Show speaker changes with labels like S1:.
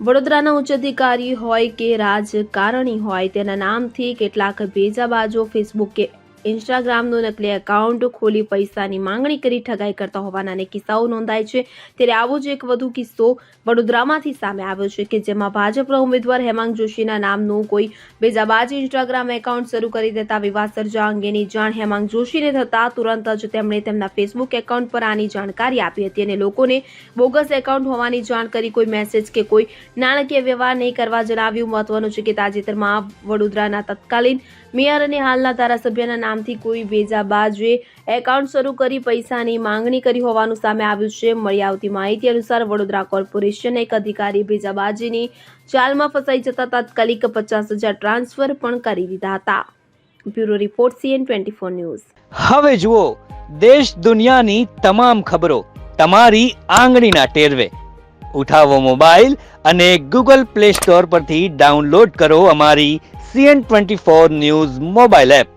S1: વડોદરાના ઉચ્ચ અધિકારી હોય કે રાજકારણી હોય તેના નામથી કેટલાક ભેજાબાજો ફેસબુક કે ઇન્સ્ટાગ્રામનું નકલી એકાઉન્ટ ખોલી પૈસાની માંગણી કરી ઠગાઈ કરતા હોવાના અનેક કિસ્સાઓ નોંધાય છે. ત્યારે આવો જ એક વધુ કિસ્સો વડોદરામાંથી સામે આવ્યો છે કે જેમાં ભાજપના ઉમેદવાર હેમાંગ જોશીના નામનું કોઈ બેજાબાજ ઇન્સ્ટાગ્રામ એકાઉન્ટ શરૂ કરી દેતા વિવાદ સર્જા અંગેની જાણ હેમાંગ જોશીને થતાં તુરંત જ તેમણે તેમના ફેસબુક એકાઉન્ટ પર આની જાણકારી આપી હતી અને લોકોને બોગસ એકાઉન્ટ હોવાની જાણ કરી કોઈ મેસેજ કે કોઈ નાણાકીય વ્યવહાર નહીં કરવા જણાવ્યું. મહત્વનું છે કે તાજેતરમાં વડોદરાના તત્કાલીન મેયર અને હાલના ધારાસભ્યના નામથી કોઈ ભેજાબાજે એકાઉન્ટ શરૂ કરી પૈસાની માંગણી કરી હોવાનું સામે આવ્યું છે. મળી આવતી માહિતી અનુસાર વડોદરા કોર્પોરેશન એક અધિકારી ભેજાબાજીની ચાલમાં ફસાઈ જતા તાત્કાલિક પચાસ હજાર ટ્રાન્સફર પણ કરી દીધા હતા. Bureau report CN twenty four news.
S2: હવે જુઓ, દેશ દુનિયાની તમામ ખબરો તમારી આંગળીના ટેરવે. ઉઠાવો મોબાઈલ અને ગૂગલ પ્લે સ્ટોર પરથી ડાઉનલોડ કરો અમારી CN twenty four news mobile app.